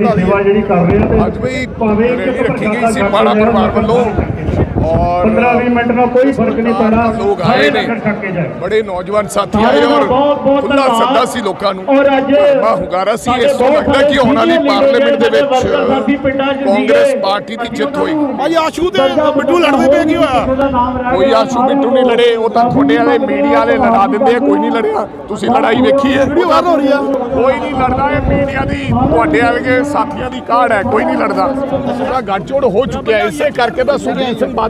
ਵਧਾ ਦਈਏ ਸੇਵਾ ਜਿਹੜੀ ਕਰ ਰਹੇ ਆ ਤੇ ਅੱਜ ਵੀ ਰੈਲੀ ਰੱਖੀ ਗਈ ਸੀ ਪਾੜਾ ਪਰਿਵਾਰ ਵੱਲੋਂ। ਔਰ 15-20 ਮਿੰਟ ਨਾਲ ਕੋਈ ਫ਼ਰਕ ਨਹੀਂ ਪੈਣਾ। ਲੋਕ ਸਾਰੇ ਆਏ ਨੇ। ਬੜੇ ਨੌਜਵਾਨ ਸਾਥੀ ਆਏ ਔਰ ਖੁੱਲਾ। ਸੱਦਾ ਸੀ ਲੋਕਾਂ ਨੂੰ। ਔਰ ਅੱਜ ਭਰਵਾਂ ਹੁੰਗਾਰਾ ਸੀ ਇਸ ਤੋਂ ਲੱਗਦਾ ਕਿ ਆਉਣ ਵਾਲੀ ਸਾਰੇ ਪਾਰਲੀਮੈਂਟ ਦੇ ਵਿੱਚ ਕਾਂਗਰਸ ਪਾਰਟੀ ਦੀ ਜਿੱਤ ਹੋਏਗੀ ਭਾਈ ਆਸ਼ੂ ਤੇ ਬਿੱਟੂ ਲੜਦੇ ਪਏ ਕੀ ਹੋਇਆ ਕੋਈ ਆਸ਼ੂ ਬਿੱਟੂ ਨਹੀਂ ਲੜੇ ਉਹ ਤਾਂ ਤੁਹਾਡੇ ਵਾਲੇ ਮੀਡੀਆ ਵਾਲੇ ਲੜਾ ਦਿੰਦੇ ਆ ਕੋਈ ਨਹੀਂ ਲੜਿਆ। ਤੁਸੀਂ ਲੜਾਈ ਵੇਖੀ ਹੈ? ਵੀਡੀਓ ਵਾਇਰਲ ਹੋ ਰਹੀ ਆ। ਕੋਈ ਨਹੀਂ ਲੜਦਾ ਇਹ ਮੀਡੀਆ ਦੀ। ਤੁਹਾਡੇ ਵਰਗੇ ਸਾਥੀਆਂ ਦੀ ਕਾਢ ਹੈ ਕੋਈ ਨਹੀਂ ਲੜਦਾ। ਪੂਰਾ ਗੱਠਜੋੜ ਹੋ ਚੁੱਕਿਆ ਹੈ। ਇਸੇ ਕਰਕੇ ਤਾਂ ਸੁਖਬੀਰ ਸਿੰਘ ਬਾਦਲ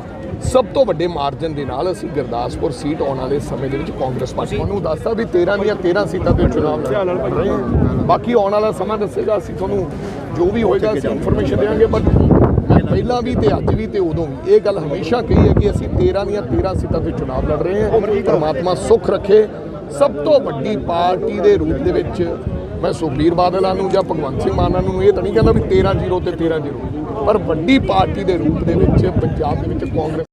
ਸਭ ਤੋਂ ਵੱਡੇ ਮਾਰਜਨ ਦੇ ਨਾਲ ਅਸੀਂ ਗੁਰਦਾਸਪੁਰ ਸੀਟ ਆਉਣ ਵਾਲੇ ਸਮੇਂ ਦੇ ਵਿੱਚ ਕਾਂਗਰਸ ਪਾਰਟੀ ਨੂੰ ਦੱਸਦਾ ਵੀ 13 ਦੀਆਂ 13 ਸੀਟਾਂ ਤੇ ਚੁਣਾਵ ਲੜ ਰਹੇ ਹਾਂ ਬਾਕੀ ਆਉਣ ਵਾਲਾ ਸਮਾਂ ਦੱਸੇਗਾ ਅਸੀਂ ਤੁਹਾਨੂੰ ਜੋ ਵੀ ਹੋਏਗਾ ਅਸੀਂ ਇਨਫੋਰਮੇਸ਼ਨ ਦੇਵਾਂਗੇ ਬਟ ਪਹਿਲਾਂ ਵੀ ਤੇ ਅੱਜ ਵੀ ਤੇ ਉਦੋਂ ਵੀ ਇਹ ਗੱਲ ਹਮੇਸ਼ਾ ਕਹੀ ਹੈ ਕਿ ਅਸੀਂ 13 ਦੀਆਂ 13 ਸੀਟਾਂ ਤੇ ਚੁਣਾਵ ਲੜ ਰਹੇ ਹਾਂ। ਪਰਮਾਤਮਾ ਸੁੱਖ ਰੱਖੇ। ਸਭ ਤੋਂ ਵੱਡੀ ਪਾਰਟੀ ਦੇ ਰੂਪ ਦੇ ਵਿੱਚ ਮੈਂ ਸੁਖਬੀਰ ਬਾਦਲਾਂ ਨੂੰ ਜਾਂ ਭਗਵੰਤ ਸਿੰਘ ਮਾਨ ਨੂੰ ਇਹ ਤਾਂ ਨਹੀਂ ਕਹਿੰਦਾ ਵੀ 13 0 ਤੇ 13 0 ਪਰ ਵੱਡੀ ਪਾਰਟੀ ਦੇ ਰੂਪ ਦੇ ਵਿੱਚ ਪੰਜਾਬ ਦੇ ਵਿੱਚ ਕਾਂਗਰਸ